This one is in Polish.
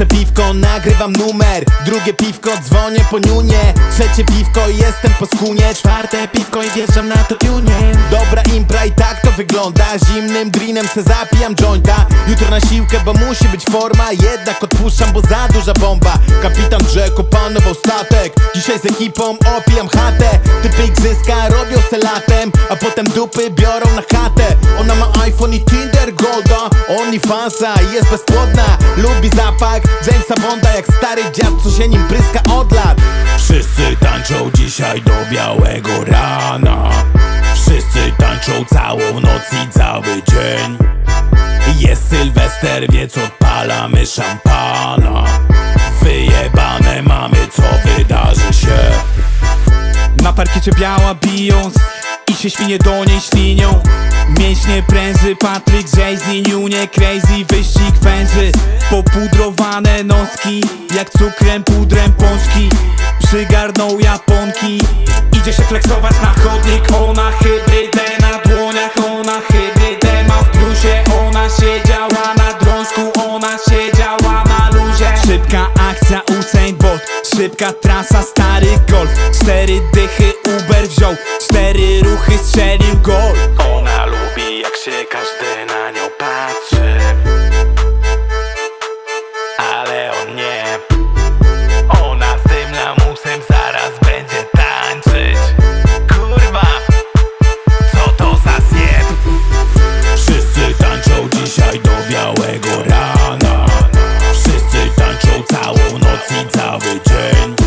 Pierwsze piwko, nagrywam numer. Drugie piwko, dzwonię po niunie. Trzecie piwko, jestem po skunie. Czwarte piwko i wjeżdżam na to tunie Dobra impra i tak to wygląda. Zimnym drinem se zapijam jointa. Jutro na siłkę, bo musi być forma. Jednak odpuszczam, bo za duża bomba. Kapitan Jack opanował statek. Dzisiaj z ekipą opijam chatę. Typy igrzyska robią se latem A potem dupy biorą na chatę. Ona ma iPhone i Tinder Golda. OnlyFansa i jest bezpłodna. Lubi zapach Jamesa Bonda Jak stary dziad, co się nim pryska od lat. Wszyscy tańczą dzisiaj do białego rana. Wszyscy tańczą całą noc i cały dzień. Jest Sylwester, więc odpalamy szampana. Wyjebane mamy, co wydarzy się. Na parkiecie biała bijąc I się świnie do niej ślinią. Mięśnie pręży, Patryk, Jay-Z, Niunie, crazy Wyścig węży, Przygarnął Japonki. Idzie się flexować na chodnik Ona hybrydę na dłoniach Ona hybrydę ma w plusie Ona siedziała na drążku Ona siedziała na luzie. Szybka akcja Usain Bolt. Szybka trasa, stary golf. Cztery dychy Uber wziął. Cztery ruchy strzelił it's how return.